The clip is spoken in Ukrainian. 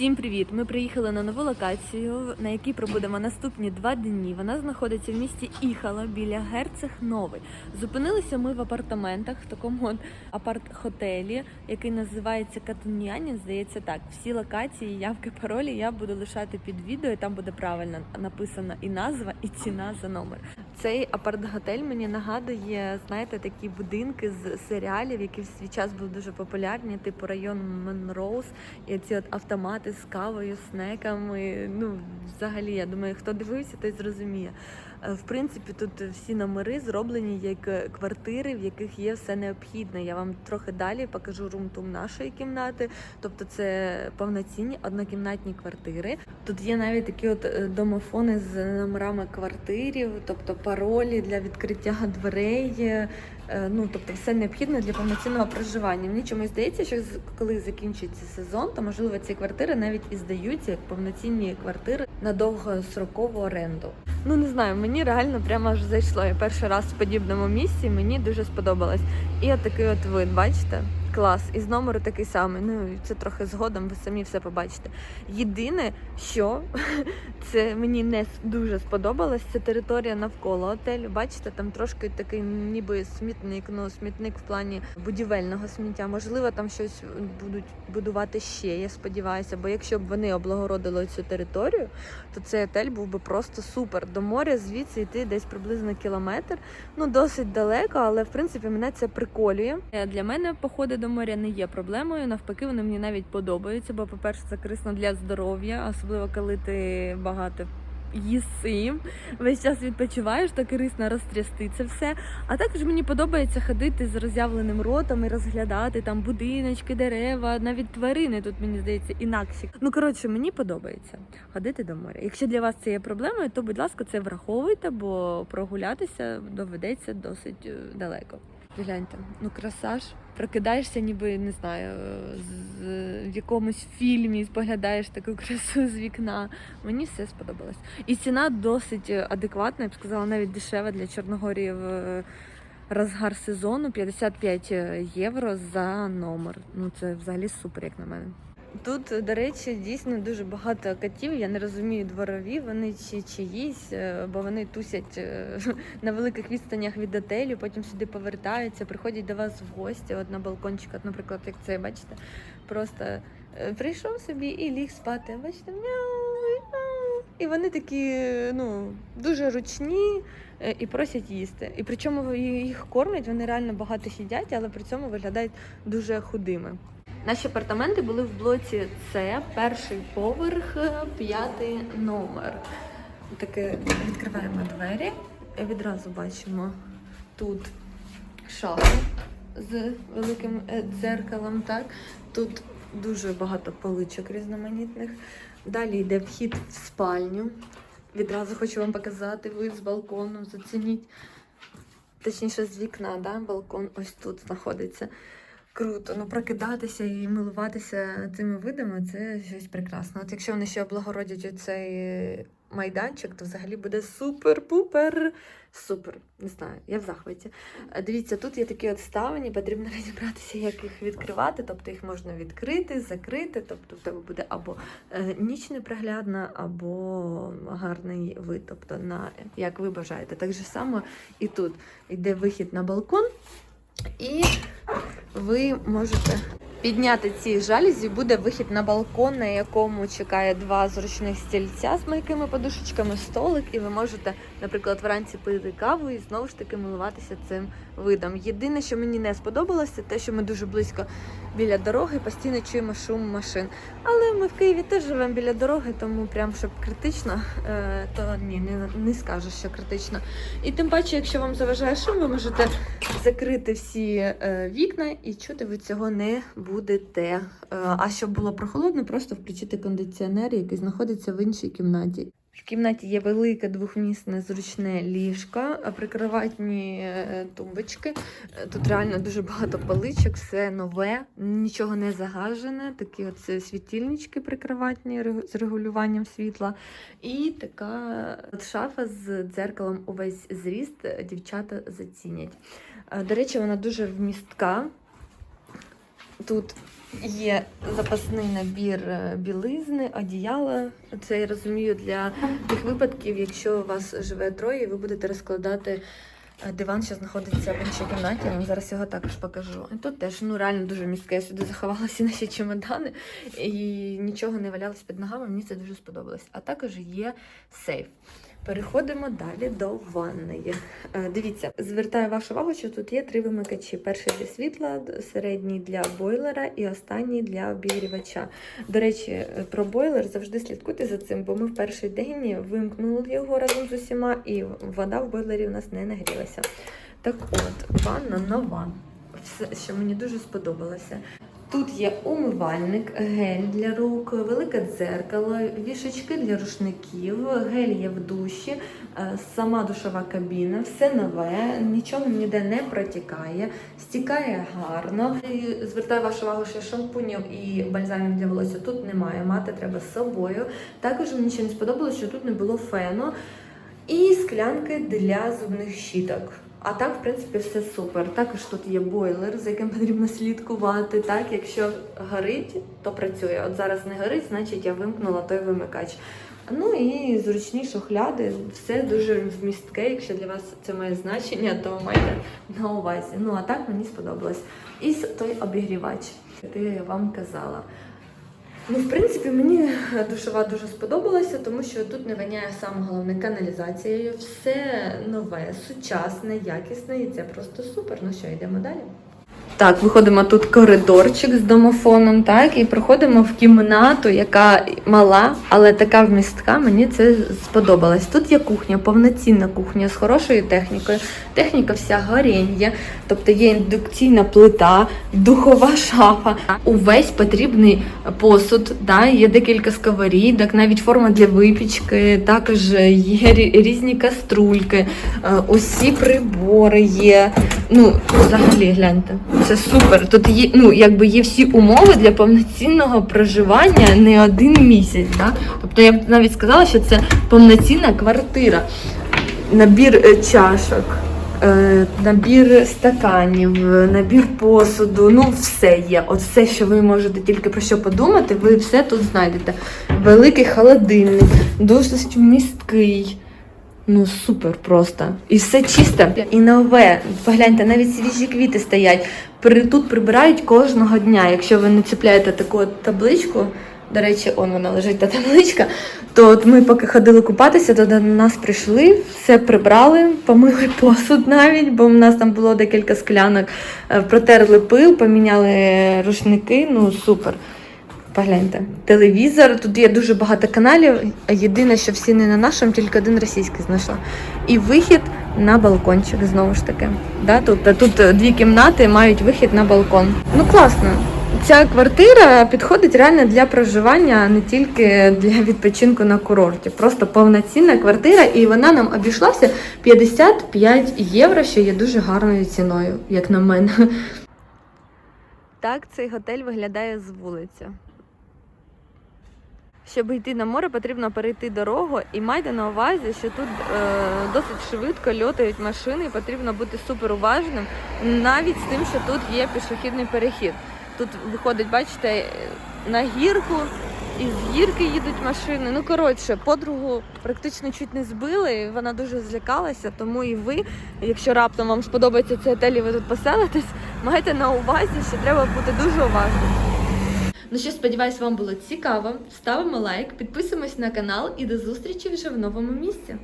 Всім привіт! Ми приїхали на нову локацію, на якій пробудемо наступні два дні. Вона знаходиться в місті Іхало біля Герцег Новий. Зупинилися ми в апартаментах в такому от апарт-хотелі, який називається Катунянін. Здається, так. Всі локації, явки, паролі я буду лишати під відео. і Там буде правильно написана і назва, і ціна за номер. Цей апарт-готель мені нагадує, знаєте, такі будинки з серіалів, які в свій час були дуже популярні, типу район Монроуз, і ці от автомати з кавою, снеками. Ну, взагалі, я думаю, хто дивився, той зрозуміє. Е, В принципі, тут всі номери зроблені як квартири, в яких є все необхідне. Я вам трохи далі покажу рум-тум нашої кімнати. Тобто це повноцінні однокімнатні квартири. Тут є навіть такі от е, домофони з номерами квартирів, тобто паролі для відкриття дверей. е, е, Ну, тобто все необхідне для повноцінного проживання. Мені чомусь здається, що коли закінчиться сезон, то можливо ці квартири навіть і здаються як повноцінні квартири на довгострокову оренду. Ну не знаю, мені реально прямо аж зайшло. Я перший раз в подібному місці, мені дуже сподобалось. І от такий от вид, бачите? Клас, і з номеру такий самий. Ну це трохи згодом, ви самі все побачите. Єдине, що це мені не дуже сподобалось, це територія навколо отелю. Бачите, там трошки такий ніби смітник, ну смітник в плані будівельного сміття. Можливо, там щось будуть будувати ще. Я сподіваюся, бо якщо б вони облагородили цю територію, то цей отель був би просто супер. До моря звідси йти десь приблизно кілометр. Ну досить далеко, але в принципі мене це приколює. Для мене походи до моря не є проблемою. Навпаки, вони мені навіть подобаються. Бо, по-перше, це корисно для здоров'я, особливо коли ти багато. Їси, весь час відпочиваєш, то корисно розтрясти це все. А також мені подобається ходити з роззявленим ротом і розглядати там будиночки, дерева, навіть тварини тут мені здається інакші. Ну коротше, мені подобається ходити до моря. Якщо для вас це є проблемою, то будь ласка, це враховуйте, бо прогулятися доведеться досить е, далеко. Гляньте, ну краса ж. Прокидаєшся, ніби не знаю, з в якомусь фільмі споглядаєш таку красу з вікна. Мені все сподобалось. І ціна досить адекватна, я б сказала, навіть дешева для Чорногорії в е, розгар сезону 55 євро за номер. Ну це взагалі супер, як на мене. Тут, до речі, дійсно дуже багато котів. Я не розумію дворові, вони чи чиїсь, е, бо вони тусять е, на великих відстанях від отелю, потім сюди повертаються, приходять до вас в гості. От на балкончик, от, наприклад, як це, бачите, просто е, прийшов собі і ліг спати. Бачите, мяу, мяу. І вони такі, ну, дуже ручні і просять їсти. І причому їх кормять, вони реально багато їдять, але при цьому виглядають дуже худими. Наші апартаменти були в блоці С, перший поверх, п'ятий номер. Таке відкриваємо двері. Відразу бачимо тут шафу з великим е, дзеркалом. Так? Тут дуже багато поличок різноманітних. Далі йде вхід в спальню. Відразу хочу вам показати вид з балкону. Зацініть. Точніше, з вікна, да? балкон ось тут знаходиться. Круто, ну прокидатися і милуватися цими видами це щось прекрасно. От якщо вони ще облагородять оцей майданчик, то взагалі буде супер-пупер. Супер. Не знаю, я в захваті. Дивіться, тут є такі от ставені, потрібно розібратися, як їх відкривати. Тобто їх можна відкрити, закрити. Тобто в тебе буде або е, ніч неприглядна, або гарний вид. Тобто, на як ви бажаєте. Так же само і тут йде вихід на балкон. І ви можете підняти ці жалюзі, буде вихід на балкон, на якому чекає два зручних стільця з м'якими подушечками, столик, і ви можете, наприклад, вранці пити каву і знову ж таки милуватися цим видом. Єдине, що мені не сподобалося, те, що ми дуже близько біля дороги, постійно чуємо шум машин. Але ми в Києві теж живемо біля дороги, тому прям щоб критично, е, то ні, не, не скажу, що критично. І тим паче, якщо вам заважає шум, ви можете закрити всі е, вікна і чути ви цього не будете. Е, а щоб було прохолодно, просто включити кондиціонер, який знаходиться в іншій кімнаті. В кімнаті є велике двохмісне зручне ліжко, а прикроватні е, тумбочки. Е, Тут реально дуже багато поличок, все нове, нічого не загажене. Такі от світильнички прикроватні з регулюванням світла. І така от шафа з дзеркалом увесь зріст е, дівчата зацінять. До речі, вона дуже вмістка. Тут Є запасний набір е, білизни, одіяла. Це я розумію для тих випадків, якщо у вас живе троє, ви будете розкладати е, диван, що знаходиться в іншій кімнаті. Я вам зараз його також покажу. І тут теж ну реально дуже містке. Я сюди заховала всі наші чемодани і нічого не валялось під ногами. Мені це дуже сподобалось. А також є сейф. Переходимо далі до ванної. Е, Дивіться, звертаю вашу увагу, що тут є три вимикачі: перший для світла, середній для бойлера і останній для обігрівача. До речі, е, про бойлер завжди слідкуйте за цим, бо ми в перший день вимкнули його разом з усіма, і вода в бойлері у нас не нагрілася. Так от, ванна нова. Все, що мені дуже сподобалося. Тут є умивальник, гель для рук, велике дзеркало, вішечки для рушників, гель є в душі, е, сама душова кабіна, все нове, нічого ніде не протікає, стікає гарно. І звертаю вашу увагу, що шампунів і бальзамів для волосся тут немає, мати треба з собою. Також мені ще не сподобалось, що тут не було фену і склянки для зубних щіток. А так, в принципі, все супер. Також тут є бойлер, за яким потрібно слідкувати. Так, якщо горить, то працює. От зараз не горить, значить я вимкнула той вимикач. Ну і зручні шухляди, все дуже вмістке. Якщо для вас це має значення, то майте на увазі. Ну а так мені сподобалось. І той обігрівач, який я вам казала. Ну, в принципі, мені душова дуже сподобалася, тому що тут не виняє саме головне каналізацією. Все нове, сучасне, якісне, і це просто супер. Ну що, йдемо далі. Так, виходимо тут коридорчик з домофоном, так, і проходимо в кімнату, яка мала, але така вмістка. Мені це сподобалось. Тут є кухня, повноцінна кухня з хорошою технікою. Техніка вся горіння, тобто є індукційна плита, духова шафа, увесь потрібний посуд. Да, є декілька сковорідок, навіть форма для випічки, також є різні каструльки, е, усі прибори є. Ну, взагалі, гляньте, це супер. Тут є, ну, якби є всі умови для повноцінного проживання не один місяць. Да? Тобто я б навіть сказала, що це повноцінна квартира. Набір е, чашок, е, набір стаканів, е, набір посуду, ну все є. От все, що ви можете тільки про що подумати, ви все тут знайдете. Великий холодильник, досить місткий. Ну супер просто. І все чисте і нове. Погляньте, навіть свіжі квіти стоять. При, тут прибирають кожного дня. Якщо ви не чіпляєте таку табличку, до речі, он вона лежить та табличка. То от ми поки ходили купатися, то до нас прийшли, все прибрали, помили посуд навіть, бо в нас там було декілька склянок, Е, протерли пил, поміняли рушники. Ну супер. Погляньте, телевізор, тут є дуже багато каналів. Єдине, що всі не на нашому, тільки один російський знайшла. І вихід на балкончик знову ж таки. Да, тут, тут е, дві кімнати мають вихід на балкон. Ну класно. Ця квартира підходить реально для проживання, а не тільки для відпочинку на курорті. Просто повноцінна квартира, і вона нам обійшлася 55 євро, що є дуже гарною ціною, як на мене. Так цей готель виглядає з вулиці. Щоб йти на море, потрібно перейти дорогу і майте на увазі, що тут е, досить швидко льотають машини, і потрібно бути супер уважним, навіть з тим, що тут є пішохідний перехід. Тут виходить, бачите, на гірку, і з гірки їдуть машини. Ну коротше, подругу практично чуть не збили, і вона дуже злякалася. Тому і ви, якщо раптом вам сподобається цей готель і ви тут поселитесь, майте на увазі, що треба бути дуже уважним. Ну що, сподіваюсь, вам було цікаво. Ставимо лайк, підписуємось на канал і до зустрічі вже в новому місці.